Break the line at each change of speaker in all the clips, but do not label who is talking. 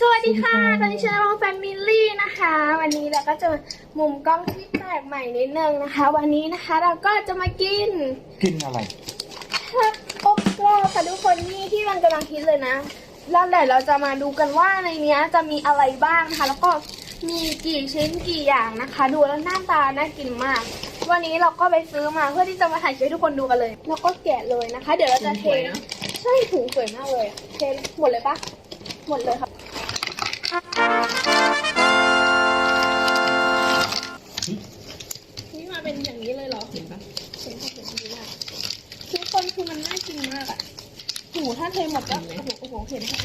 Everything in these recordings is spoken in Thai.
สวัสดีค่ะ ตอนนี้ฉันน้องแฟมิลี่นะคะ วันนี้เราก็จะมามุมกล้องที่แปลกใหม่นิดนึงนะคะ วันนี้นะคะเราก็จะมากิน
กินอะไร
ผักอบกรอบค่ะทุกคนนี่ที่มันกำลังฮิตเลยนะ แล้วเดี๋ยวเราจะมาดูกันว่าในเนี้ยจะมีอะไรบ้างนะคะ แล้วก็มีกี่ชิ้นกี่อย่างนะคะ ดูแล้วหน้าตาน่ากินมาก วันนี้เราก็ไปซื้อมาเพื่อที่จะมาถ่ายคลิปให้ทุกคนดูกันเลย แล้วก็แกะเลยนะคะ เดี๋ยวเราจะเทใช่ถุงสวยมากเลยอะเทหมดเลยปะหมดเลยค่ะ นี่มาเป็นอย่างนี้เลยเหรอเห็นปะเห็นปะเห็นดีมากทุกคนคือมันน่ากินมากอะโหูถ้าเทหมดก็โอ้โหโอ้โหเห็นค่ะ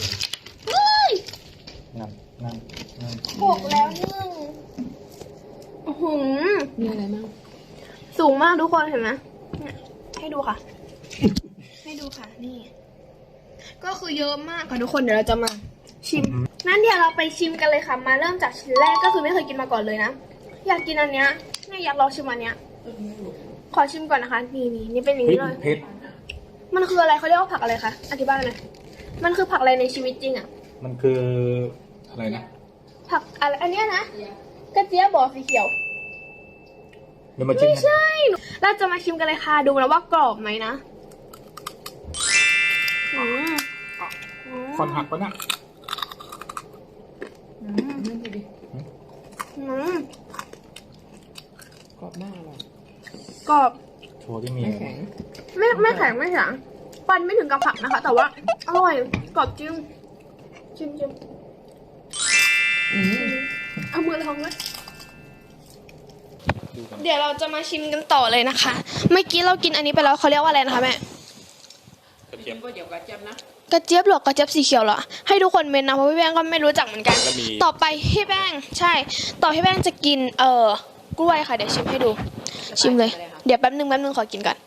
เฮ้ย
นั่นนั่นนั่น
หกแล้วหนึ่งโอ้โห
มีอะไรบ้าง
สูงมากทุกคนเห็นไหมเนี่ยให้ดูค่ะ ให้ดูค่ะนี่ ก็คือเยอะมากค่ะทุกคนเดี๋ยวเราจะมาชิม นั่นเดี๋ยวเราไปชิมกันเลยค่ะ มาเริ่มจากชิ้นแรกก็คือไม่เคยกินมาก่อนเลยนะ อยากกินอันเนี้ยเนี่ยอยากลองชิมอันเนี้ย ขอชิมก่อนนะคะ นี่นี่นี่เป็นอย่าง
พริ
นี้
ก
เลย
เผ็ด
มันคืออะไรเขาเรียกว่าผักอะไรคะ อธิบายหน่อย มันคือผักอะไรในชีวิตจริงอะ
มันคืออะไรนะ
ผักอะไรอันเนี้ยนะ กระเจี๊ยบบอกสีเขียว
เดี๋ยวมาชิม
ไม่
กัน
ใช่ เราจะมาชิมกันเลยค่ะ ดูนะว่ากรอบไหมนะอืมอืม
คอนหักปะนะ
นั่นดูดิ
อืม
กรอบหน้าเรา
กรอบ
โชว์ที่มี
ไม่แข็ง
ไม่ไม่แข็งไม่แข็งปันไม่ถึงกับผักนะคะ แต่ว่าอร่อยกรอบจริงชิมชิม
อืม
เอามือลองไว้
ดูกัน
เดี๋ยวเราจะมาชิมกันต่อเลยนะคะ เมื่อกี้เรากินอันนี้ไปแล้วเขาเรียกว่าอะไรนะคะแม่
กระเทียม
ก็เดี๋ยวกระเจี๊ยบนะ
กระเจี๊ยบเหรอกระเจี๊ยบสีเขียวเหรอให้ทุกคนเมนนะเพราะพี่แป้งก็ไม่รู้จักเหมือนกัน
แล้วมี
ต่อไปพี่แป้งใช่ ต่อพี่แป้งจะกินเอ่อกล้วยค่ะเดี๋ยวชิมให้ดู ชิมเลย เดี๋ยวแป๊บนึงแป๊บนึงขอกินก่อน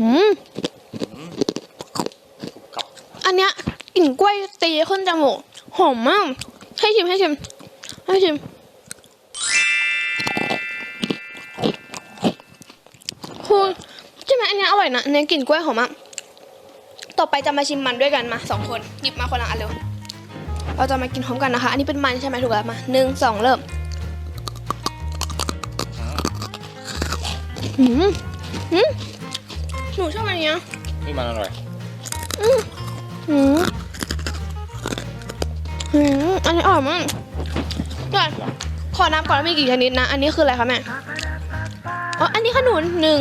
อืม
กับ
อันเนี้ยกลิ่นกล้วยตีขึ้นจมูกหอมมาก ให้ชิมให้ชิมให้ชิม อันเนี้ยอร่อยนะอันเนี้ยกลิ่นกล้วยหอมมากต่อไปจะมาชิมมันด้วยกันมาสองคนหยิบมาคนละอันเร็วเราจะมากินพร้อมกันนะคะ อันนี้เป็นมันใช่ไหมถูกแล้วมาหนึ่งสองเริ่มหืมหืมหนูชอบอันเนี้ย
นี่มันอร่อย
อืมอืมอืมอันนี้อร่อยมากก่อนขอน้ำก่อนแล้วมีกี่ชนิดนะ อันนี้คืออะไรคะแม่ อ๋อ อันนี้ขนุนหนึ่ง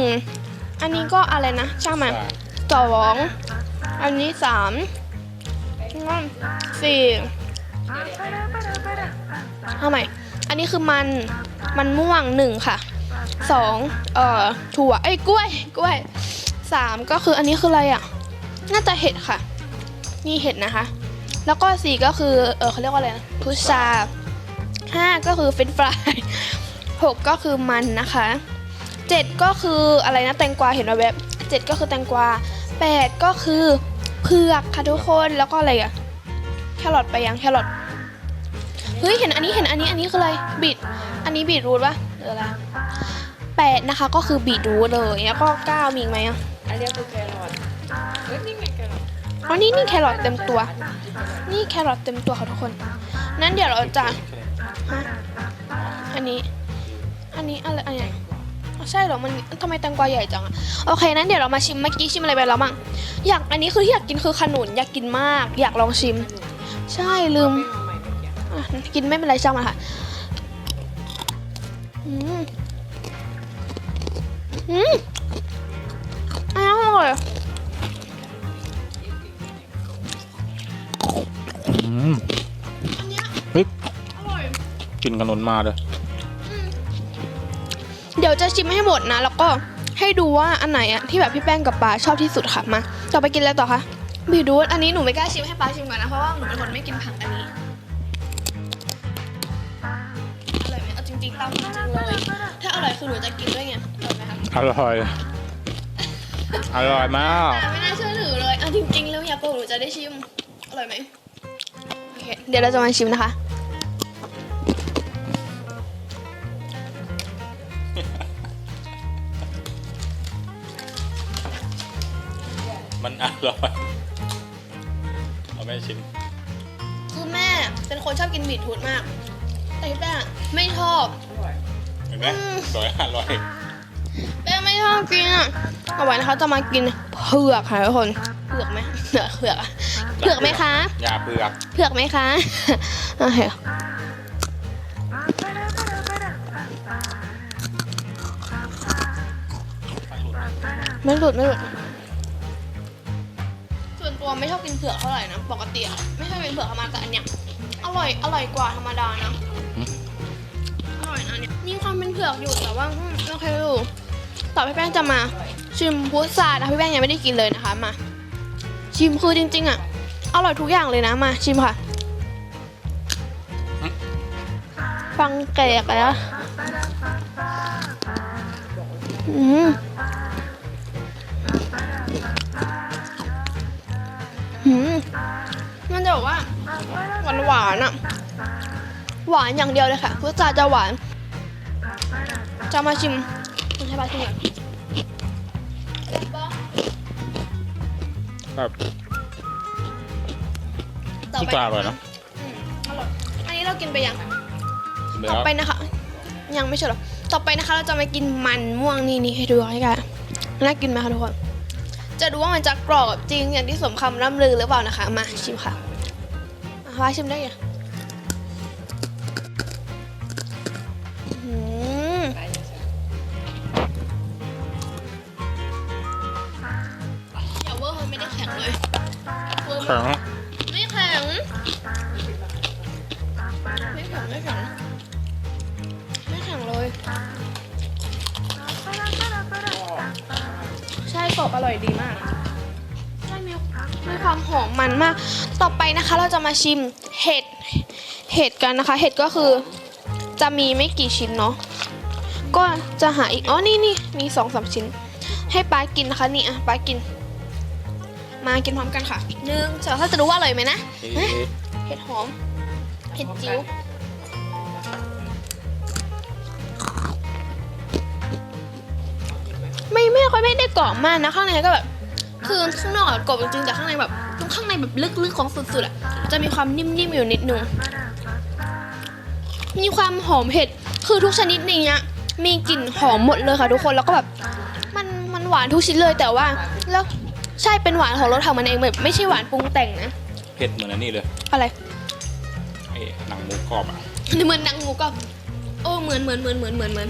อันนี้ก็อะไรนะ ช่างมันสองอันนี้สามอืมสี่เอาใหม่ อันนี้คือมันมันม่วงหนึ่งค่ะสองเอ่อถั่วเอ้ยกล้วยกล้วยสามก็คืออันนี้คืออะไรอะ น่าจะเห็ดค่ะ นี่เห็ดนะคะ แล้วก็สี่ก็คือเออเขาเรียกว่าอะไรนะพุชาห้าก็คือเฟรนช์ฟรายหกก็คือมันนะคะ เจ็ดก็คืออะไรนะแตงกวาเห็นว่าแบบเจ็ดก็คือแตงกวาแปดก็คือเผือกค่ะทุกคนแล้วก็อะไรอะแครอทไปยังแครอทเฮ้ยเห็นอันนี้เห็นอันนี้อันนี้คืออะไรบีทอันนี้บีทรูทปะหรืออะไรแปดนะคะก็คือบีทรูทเลยแล้วก็เก้ามีอีกไหมอะ
อันนี้คือแครอทเฮ้ยนี่ไงแครอท
อ๋อนี่นี่แครอทเต็มตัว นี่แครอทเต็มตัวค่ะทุกคน นั้นเดี๋ยวเราจะฮะอันนี้ อันนี้อะไรอันนี้อ๋อ ใช่เหรอ มันทำไมแตงกวาใหญ่จังอะโอเคนั้นเดี๋ยวเรามาชิมเมื่อกี้ชิมอะไรไปแล้วมั่งอยากอันนี้คือที่อยากกินคือขนุนอยากกินมาก อยากลองชิม ใช่ลืม
ไม่เอาใหม่เมื่อกี้
อะกินไม่เป็นไรช่างมันค่ะอืมอืมอันนี้อร่อย
อืม
อันเนี้ย
เฮ้ย
อร่อย
กินขนุนมาเลย
เดี๋ยว จะชิมให้หมดนะ แล้วก็ให้ดูว่าอันไหนอะที่แบบพี่แป้งกับปลาชอบที่สุดค่ะมาต่อไปกินอะไรต่อคะบีดูดอันนี้หนูไม่กล้าชิมให้ปลาชิมก่อนนะเพราะว่าหนูเป็นคนไม่กินผักอันนี้อร่อยไหมเอาจริงๆตามจริงๆเลยถ้าอร่อยคือหนูจะกินด้วยไงอร่อยไหมคะ
อร่อย อร่อยมาก
แต่ไม่น่าเชื่อถือเลยเอาจริงๆแล้วอยากโกหกหนูจะได้ชิมอร่อยไหมโอเคเดี๋ยวเราจะมาชิมนะคะ
มันอร่อยเอาไม่ชิม
คือแม่เป็นคนชอบกินบีทรูทมาก แต่พี่แป้งอะไม่ชอบ
อร่อย
เห็นไหม
อืม
อร่อยอร่อย
แป้งไม่ชอบกินอะเอาไว้นะคะจะมากินเผือกค่ะทุกคนเผือกไหมเผือกเผือกอะเผือกไหมคะ
ยาเผือก
เผือกไหมคะโอเคไม่หลุดไม่หลุดส่วน ตัวไม่ชอบกินเผือกเท่าไหร่นะปกติอะไม่ชอบกินเผือกธรรมดาแต่อันเนี้ยอร่อยอร่อยกว่าธรรมดานะอร่อยนะเนี่ยมีความเป็นเผือกอยู่แต่ว่าอืมโอเคอยู่ต่อพี่แป้งจะมา ชิมพุทรานะพี่แป้งยังไม่ได้กินเลยนะคะมา ชิมคือจริงๆอะอร่อยทุกอย่างเลยนะมาชิมค่ะ ฟังแกกแล้วอืม อืมมันจะบอกว่าหวานหวานๆอะหวานอย่างเดียวเลยค่ะพุทราจะหวาน จะมาชิมคุณใช้ปลาชิมก่อน
ครับ
ต่อ
พุ
ไป
ทราอร่อยเนอะ
อืมอร่อยอันนี้เรากินไปยัง
ชิมไป
ต่อ
แล้ว
ไปนะคะ ยังไม่ใช่หรอต่อไปนะคะ เราจะมากินมันม่วงนี่นี่ให้ดูให้กันน่ากินไหมคะทุกคน จะดูว่ามันจะกรอบจริงอย่างที่สมคำร่ำลือหรือเปล่านะคะ มาชิมค่ะมาว่าชิมได้ยังอืม
ไปยังไง
อย่าเวอร์มันไม่ได้แข็ง อบอร่อยดีมากใช่มีมีความหอมมันมาก ต่อไปนะคะเราจะมาชิมเห็ด เห็ดกันนะคะ เห็ดก็คือจะมีไม่กี่ชิ้นเนาะ ก็จะหาอีก อ๋อ นี่นี่มีสองสามชิ้น ให้ป้ากินนะคะนี่อะป้ากิน มากินพร้อมกันค่ะหนึ่งสองถ้ามจะรู้ว่าอร่อยไหมนะ
เอ๊ะ
เห็ดหอม เห็ดจิ๋ว ค่อยไม่ได้กรอบมากนะข้างในก็แบบคือข้างนอกอะกรอบจริงๆแต่ข้างในแบบตรงข้างในแบบลึกๆของสุดๆอะจะมีความนิ่มๆอยู่นิดนึงมีความหอมเผ็ดคือทุกชนิดในเนี้ยมีกลิ่นหอมหมดเลยค่ะทุกคนแล้วก็แบบมันมันหวานทุกชิ้นเลยแต่ว่าแล้วใช่เป็นหวานของรสทางมันเองแบบไม่ใช่หวานปรุงแต่งนะ
เผ็ดเหมือนอันนี้เลย
อะไร
ไอ้หนังหมูกรอบอะ
เหมือนหนังหมูกรอบโอ้เหมือนเหมือนเหมือนเหมือนเหมือนเหมือน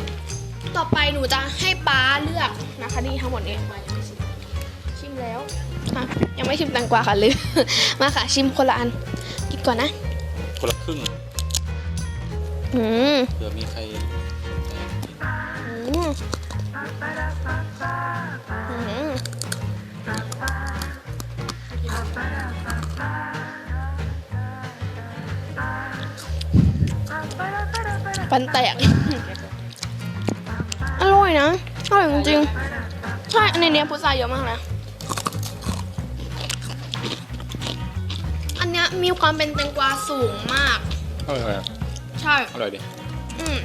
ต่อไปหนูจะให้ป้าเลือกนะคะนี่ทั้งหมดนี้ชิมแล้วอะยังไม่ชิมแตงกวาค่ะลืมมาค่ะชิมคนละอัน กินก่อนนะ
คนละครึ่ง
อืม
เผื่อมีใครสนใจ
อืมอืมปันแตก อร่อยนะ อร่อยจริงๆ ใช่ในเนี้ยพุทราเยอะมากนะ อันเนี้ยมีความเป็นแตงกวาสูงมาก
อร่อย
ใช่
อร่อยดิ
อืม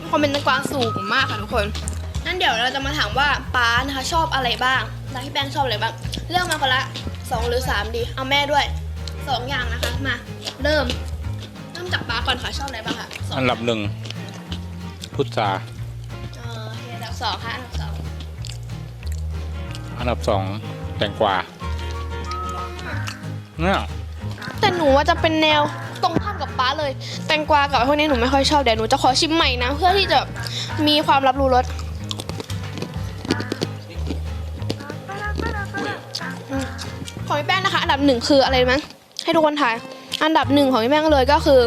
มีความเป็นแตงกวาสูงมากค่ะทุกคน นั่นเดี๋ยวเราจะมาถามว่าป้านะคะชอบอะไรบ้างแล้วพี่แป้งชอบอะไรบ้าง เลือกมาคนละสองหรือสามดี เอาแม่ด้วยสองอย่างนะคะ มา เริ่ม เริ่มจากป้าก่อนค่ะชอบอะไรบ้างคะสอง
อันดับหนึ่งพุทรา
สองค่ะอันดับสอง
อันดับสองแตงกวาเนี่ย
แต่หนูว่าจะเป็นแนวตรงข้ามกับป้าเลย แตงกวากับพวกนี้หนูไม่ค่อยชอบเดี๋ยวหนูจะขอชิมใหม่นะ เพื่อที่จะมีความรับรู้รสอืมของพี่แป้งนะคะ อันดับหนึ่งคืออะไรมั้งให้ทุกคนทาย อันดับหนึ่งของพี่แป้งเลยก็คือ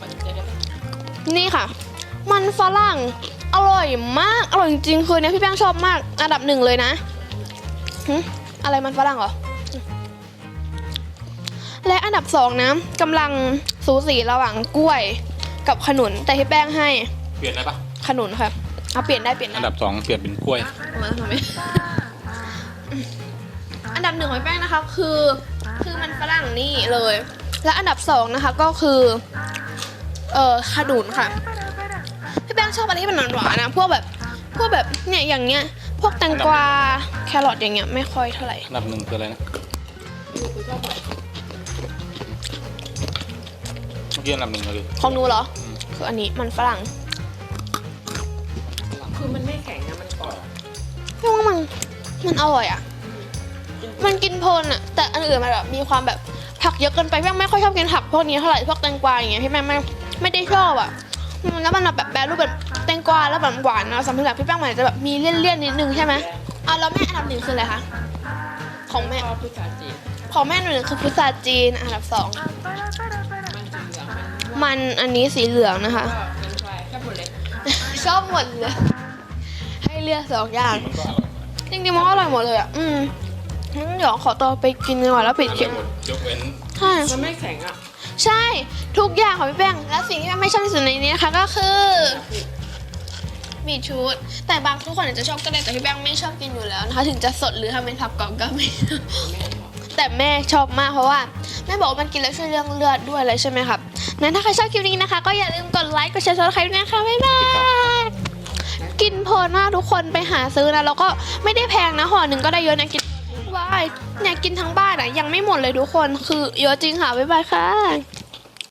มันจะได้ไม่
นี่ค่ะ มันฝรั่ง อร่อยมาก อร่อยจริงๆคือเนี่ยพี่แป้งชอบมาก อันดับหนึ่งเลยนะหึอะไรมันฝรั่งเหรอ และอันดับสองนะกำลังสูสีระหว่างกล้วย กับขนุนแต่พี่แป้งให้
เปลี่ยนได้ปะ
ขนุนค่ะเอาเปลี่ยนได้เปลี่ยน
อั
ได้
นดับสองเปลี่ยนเป็นกล้วย
เอามาทำไม อันดับหนึ่งของพี่แป้งนะคะคือคือมันฝรั่งนี่เลย และอันดับสองนะคะก็คือ เอ่อขนุนค่ะพี่แป้ง ชอบอะไรที่มันหวานๆนะ พวกแบบพวกแบบเนี่ยอย่างเงี้ย พวกแตงกวาแครอทอย่างเงี้ยไม่ค่อยเท่าไหร่
อันดับหนึ่งคืออะไรนะ
ดูคือชอบแบบ
เมื่อกี้อันดับหนึ่งเลย
ของหนูเหรอ
อืม
คืออันนี้มันฝรั่ง
คือมันไม่แข็งนะมันกรอบ
พี่ว่ามันมันอร่อยอะ มันกินเพลินอะ แต่อันอื่นมันแบบมีความแบบผักเยอะเกินไปพี่แม่งไม่ค่อยชอบกินผักพวกนี้เท่าไหร่พวกแตงกวาอย่างเงี้ยพี่แม่งไม่ไม่ได้ชอบอะ อืมแล้วมันแบบแปรรูปแบบแตงกวาแล้วแบบหวานนะสำหรับพี่แป้งมันอาจจะแบบมีเลี่ยนๆนิดนึงใช่ไหมอะแล้วแม่อันดับหนึ่งคืออะไรคะของแม่
ชอบพุทราจีน
ของแม่หนึ่งคือพุทราจีนอันดับสอง
มันสีเหลืองมัน
มันอันนี้สีเหลืองนะคะ
ก็เป็นไฟแค่หมดเลย
ชอบหมดเลย ให้เลือกสองอย่าง
มันก็อร่อย
จริงๆมันก็อร่อยหมดเลยอะอืมงั้นเดี๋ยวขอตัวไปกินดีกว่าแล้วปิดคลิป
ยกเว้น
ใช่
มันไม่แข็งอะ
ใช่ทุกอย่างของพี่แป้งและสิ่งที่แป้งไม่ชอบที่สุดในนี้นะคะก็คือมีชุดแต่บางทุกคนอาจจะชอบก็ได้แต่พี่แป้งไม่ชอบกินอยู่แล้วนะคะถึงจะสดหรือทำเป็นผักกรอบก็ไม่แต่แม่ชอบมากเพราะว่าแม่บอกว่ามันกินแล้วช่วยเรื่องเลือดด้วยอะไรใช่ไหมครับนั้นถ้าใครชอบคลิปนี้นะคะ ก็อย่าลืมกดไลค์กดแชร์ซับสไครต์นะคะบ๊ายบายกินเพลินมากทุกคนไปหาซื้อนะแล้วก็ไม่ได้แพงนะห่อหนึ่งก็ได้เยอะนะกิน เนี่ยกินทั้งบ้านอะยังไม่หมดเลยทุกคน คือเยอะจริงค่ะ บ๊ายบายค่ะ